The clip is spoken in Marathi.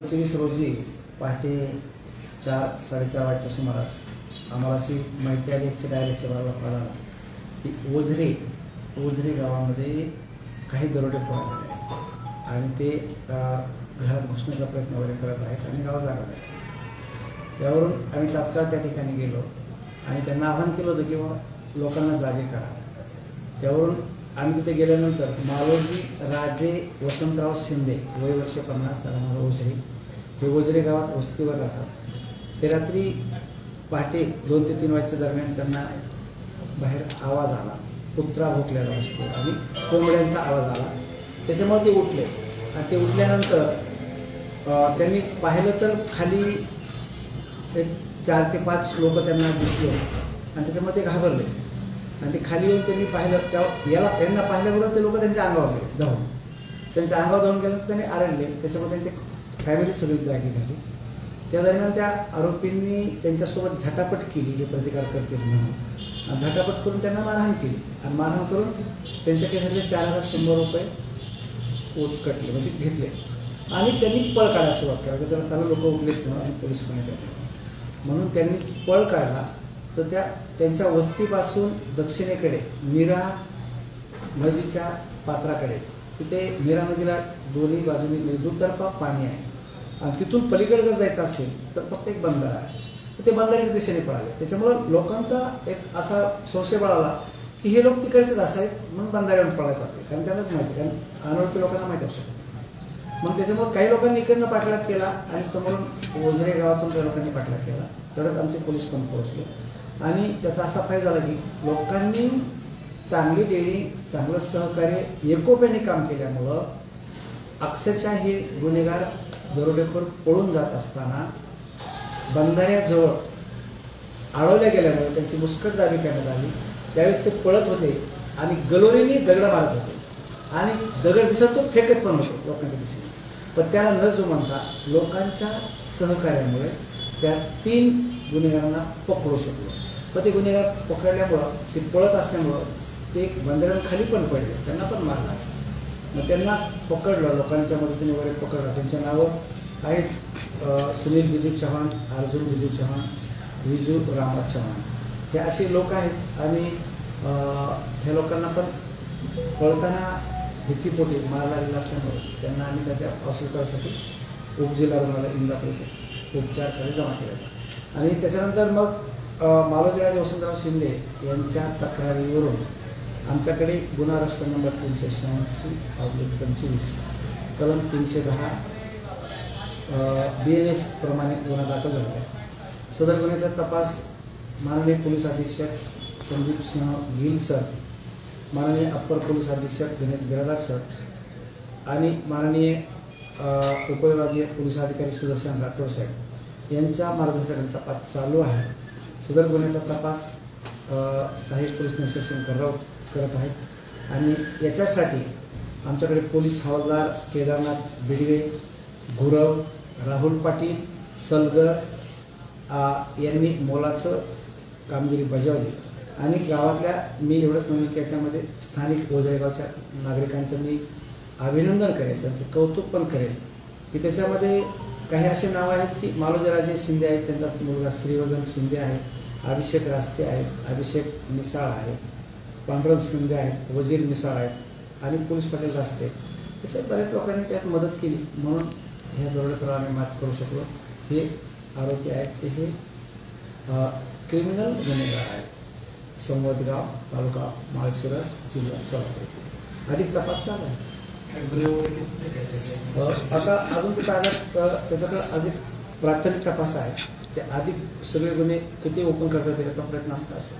पंचवीस रोजी पहाटे चार साडेचार वाजच्या सुमारास आम्हाला अशी माहिती आली एकशे डायरेक्ट सेवाला कळाला की ओझरे ओझरे गावामध्ये काही दरोडे पडलेले आहेत आणि ते घरात घुसण्याचा प्रयत्न वगैरे करत आहेत आणि गाव जागत आहे त्यावरून आम्ही तात्काळ त्या ठिकाणी गेलो आणि त्यांना आवाहन केलं होतं की बाबा लोकांना जागे करा. त्यावरून आम्ही तिथे गेल्यानंतर मालोजी राजे वसंतराव शिंदे वय वर्ष पन्नास राहणार ओझरे हे ओझरे गावात वस्तीवर राहतात. ते रात्री पहाटे दोन ते तीन वाजच्या दरम्यान त्यांना बाहेर आवाज आला. कुत्रा भोकलेला असतो आणि कोंबड्यांचा आवाज आला. त्याच्यामुळे ते उठले. आणि ते उठल्यानंतर त्यांनी पाहिलं तर खाली एक चार ते पाच श्लोक त्यांना दिसले. आणि त्याच्यामध्ये ते घाबरले. आणि ते खाली येऊन त्यांनी पाहिलं त्या याला त्यांना पाहिल्याबरोबर ते लोक त्यांच्या अंगावर गेले धावून त्यांच्या अंगावर जाऊन गेलं त्यांनी आरडले. त्याच्यामुळे त्यांची फॅमिली सगळी जागी झाली. त्या दरम्यान त्या आरोपींनी त्यांच्यासोबत झटापट केली हे प्रतिकार करतील म्हणून. आणि झटापट करून त्यांना मारहाण केली. आणि मारहाण करून त्यांच्या केसातले चार हजार शंभर रुपये उचकटले म्हणजे घेतले. आणि त्यांनी पळ काढायला सुरुवात केली. जर रस्त्याला लोक उठलेत म्हणून आणि पोलीस पण म्हणून त्यांनी पळ काढला. तर त्या त्यांच्या वस्तीपासून दक्षिणेकडे मीरा नदीच्या पात्राकडे. तिथे मीरा नदीला दोन्ही बाजूनी म्हणजे दुतर्फा पाणी आहे. आणि तिथून पलीकडे जर जायचं असेल तर फक्त एक बंधारा आहे. तर ते बंदराच्या दिशेने पळाले. त्याच्यामुळं लोकांचा एक असा संशय बळाला की हे लोक तिकडचेच असायत म्हणून बंधाऱ्यावर पळत जाते कारण त्यांनाच माहिती कारण अनोळखी लोकांना माहिती असू शकते मग त्याच्यामुळे काही लोकांनी इकडनं पाठलाग केला आणि समोरून ओझरे गावातून त्या लोकांनी पाठलाग केला. तरच आमचे पोलीस पण पोहोचले. आणि त्याचा असा फायदा झाला की लोकांनी चांगली डेअरी चांगलं सहकार्य एकोप्याने काम केल्यामुळं अक्षरशः हे गुन्हेगार दरोडेखोर पळून जात असताना बंधाऱ्याजवळ आळवल्या गेल्यामुळे त्यांची मुस्कटदाबी करण्यात आली. त्यावेळेस ते पळत होते आणि गलोरीने दगड मारत होते. आणि दगड दिसत तो फेकत पण होते लोकांच्या दिशेने. पण त्याला न जुमानता लोकांच्या सहकार्यामुळे त्या तीन गुन्हेगारांना पकडू शकलो. पण ते गुन्हेगार पकडल्यामुळं ते पळत असल्यामुळं ते बंदरांखाली पण पडले. त्यांना पण मार लागला. मग त्यांना पकडलं लोकांच्या मदतीने वगैरे पकडलं. त्यांच्या नावं आहेत सुनील बिजू चव्हाण अर्जुन बिजू चव्हाण विजू रामा चव्हाण. हे असे लोक आहेत आणि ह्या लोकांना पण पळताना भीतीपोटी मार लागलेला असल्यामुळे त्यांना आम्ही सध्या हॉस्पिटलसाठी उपजिल्हा रुग्णालय इंदापूर येथे उपचारसाठी जमा केला आणि त्याच्यानंतर मग मालोजीराज वसंतराव शिंदे यांच्या तक्रारीवरून आमच्याकडे गुन्हा राष्ट्र नंबर तीनशे शहाऐंशी ऑब्लिक पंचवीस कलम तीनशे दहा बी एन एस प्रमाणे गुन्हा दाखल झाला आहे. सदर गुन्ह्याचा तपास माननीय पोलीस अधीक्षक संदीप सिंह गिल सर माननीय अप्पर पोलीस अधीक्षक गणेश बिरादार सर आणि माननीय उपविभागीय पोलीस अधिकारी सुदर्शन राठोड साहेब यांच्या मार्गदर्शनाचा तपास चालू आहे. सदर गुन्ह्याचा तपास सहाय्यक पोलीस निरीक्षक शंकरराव करत आहेत. आणि याच्यासाठी आमच्याकडे पोलीस हवालदार केदारनाथ बिडवे गुरव राहुल पाटील सलगर यांनी मोलाचं कामगिरी बजावली. आणि गावातल्या मी एवढंच म्हणेन की याच्यामध्ये स्थानिक ओझरेगावच्या नागरिकांचं मी अभिनंदन करेन त्यांचं कौतुक पण करेन. की त्याच्यामध्ये काही असे नावं आहेत की मालोजीराजे शिंदे आहेत त्यांचा मुलगा श्रीवर्धन शिंदे आहे अभिषेक रास्ते आहेत अभिषेक मिसाळ आहे पांडुरंग शिंदे आहेत वजीर मिसाळ आहेत आणि पोलीस पाटील रास्ते असे बऱ्याच लोकांनी त्यात मदत केली. म्हणून ह्या दरोडेखोरावर आम्ही मात करू शकलो. हे आरोपी आहेत ते हे क्रिमिनल गुन्हेगार आहेत. संवदगाव तालुका माळशिरस जिल्हा सोलापूर. अधिक तपास चालू आहे. आता अजून ते कागद त्याच्याकडे अधिक प्राथमिक तपास आहे. ते अधिक सगळे गुन्हे किती ओपन करतात याचा प्रयत्न आमचा असेल.